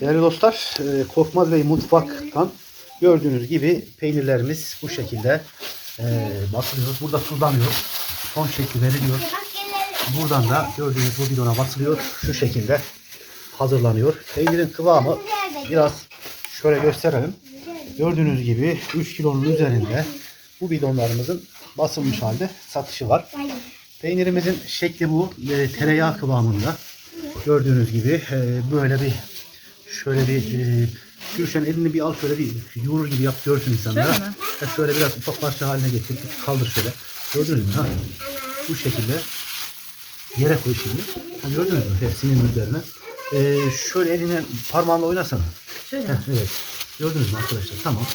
Değerli dostlar, e, Korkmaz Bey mutfaktan gördüğünüz gibi peynirlerimiz bu şekilde e, basılıyor. Burada tuzlanıyor. Son şekli veriliyor. Buradan da gördüğünüz bu bidona basılıyor. Şu şekilde hazırlanıyor. Peynirin kıvamı biraz şöyle gösterelim. Gördüğünüz gibi 3 kilonun üzerinde bu bidonlarımızın basılmış halde satışı var. Peynirimizin şekli bu. E, tereyağı kıvamında. Gördüğünüz gibi böyle bir şöyle bir e, Gülşen elini bir al şöyle bir yoğurur gibi yap görsün insanlar. Şöyle mi? Ha, şöyle biraz ufak parça haline getir. Kaldır şöyle. Gördünüz mü? Ha? Bu şekilde yere koy şimdi. Ha, gördünüz mü? Hepsinin üzerine. E, şöyle eline parmağınla oynasana. Şöyle. Heh, evet. Gördünüz mü arkadaşlar? Tamam.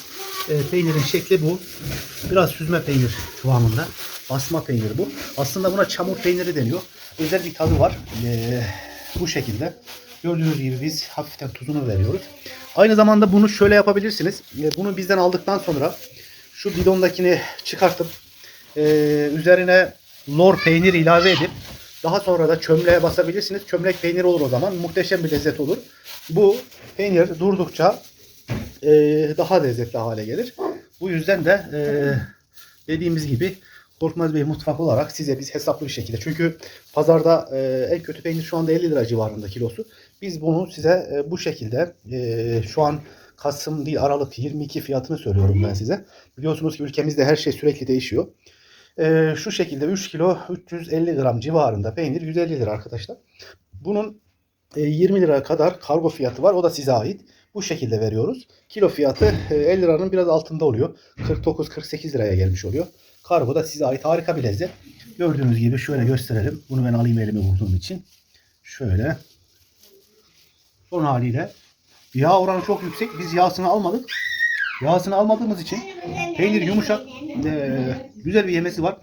E, peynirin şekli bu. Biraz süzme peynir kıvamında. Basma peyniri bu. Aslında buna çamur peyniri deniyor. Özel bir tadı var. E, bu şekilde. Gördüğünüz gibi biz hafiften tuzunu veriyoruz. Aynı zamanda bunu şöyle yapabilirsiniz. E, bunu bizden aldıktan sonra şu bidondakini çıkartıp e, üzerine lor peynir ilave edip daha sonra da çömleğe basabilirsiniz. Çömlek peyniri olur o zaman. Muhteşem bir lezzet olur. Bu peynir durdukça e, daha lezzetli hale gelir. Bu yüzden de dediğimiz gibi Korkmaz Bey mutfak olarak size biz hesaplı bir şekilde çünkü pazarda e, en kötü peynir şu anda 50 lira civarında kilosu. Biz bunu size e, bu şekilde e, şu an Kasım değil Aralık 22 fiyatını söylüyorum ben size. Biliyorsunuz ki ülkemizde her şey sürekli değişiyor. E, şu şekilde 3 kilo 350 gram civarında peynir 150 lira arkadaşlar. Bunun e, 20 lira kadar kargo fiyatı var. O da size ait. Bu şekilde veriyoruz. Kilo fiyatı e, 50 liranın biraz altında oluyor. 49-48 liraya gelmiş oluyor. Kargo da size ait harika bir lezzet. Gördüğünüz gibi şöyle gösterelim. Bunu ben alayım elime vurduğum için. Şöyle. Son haliyle. Yağ oranı çok yüksek. Biz yağsını almadık. Yağsını almadığımız için peynir yumuşak. e, güzel bir yemesi var.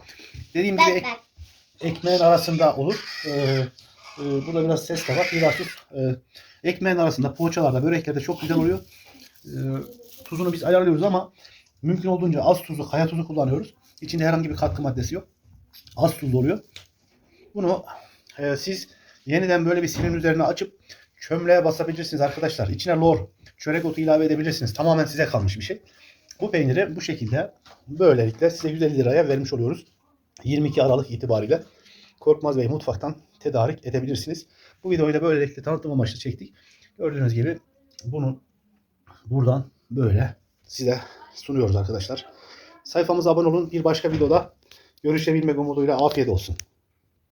Dediğim gibi ek- ekmeğin arasında olur. Ee, e, burada biraz ses de var. Biraz tuz. Ee, ekmeğin arasında, poğaçalarda, böreklerde çok güzel oluyor. Ee, tuzunu biz ayarlıyoruz ama mümkün olduğunca az tuzu, kaya tuzu kullanıyoruz. İçinde herhangi bir katkı maddesi yok. Az tuzlu oluyor. Bunu e, siz yeniden böyle bir silin üzerine açıp çömleğe basabilirsiniz arkadaşlar. İçine lor, çörek otu ilave edebilirsiniz. Tamamen size kalmış bir şey. Bu peyniri bu şekilde böylelikle size 150 liraya vermiş oluyoruz. 22 Aralık itibariyle Korkmaz Bey mutfaktan tedarik edebilirsiniz. Bu videoyu da böylelikle tanıtım amaçlı çektik. Gördüğünüz gibi bunu buradan böyle size sunuyoruz arkadaşlar. Sayfamıza abone olun. Bir başka videoda görüşebilmek umuduyla afiyet olsun.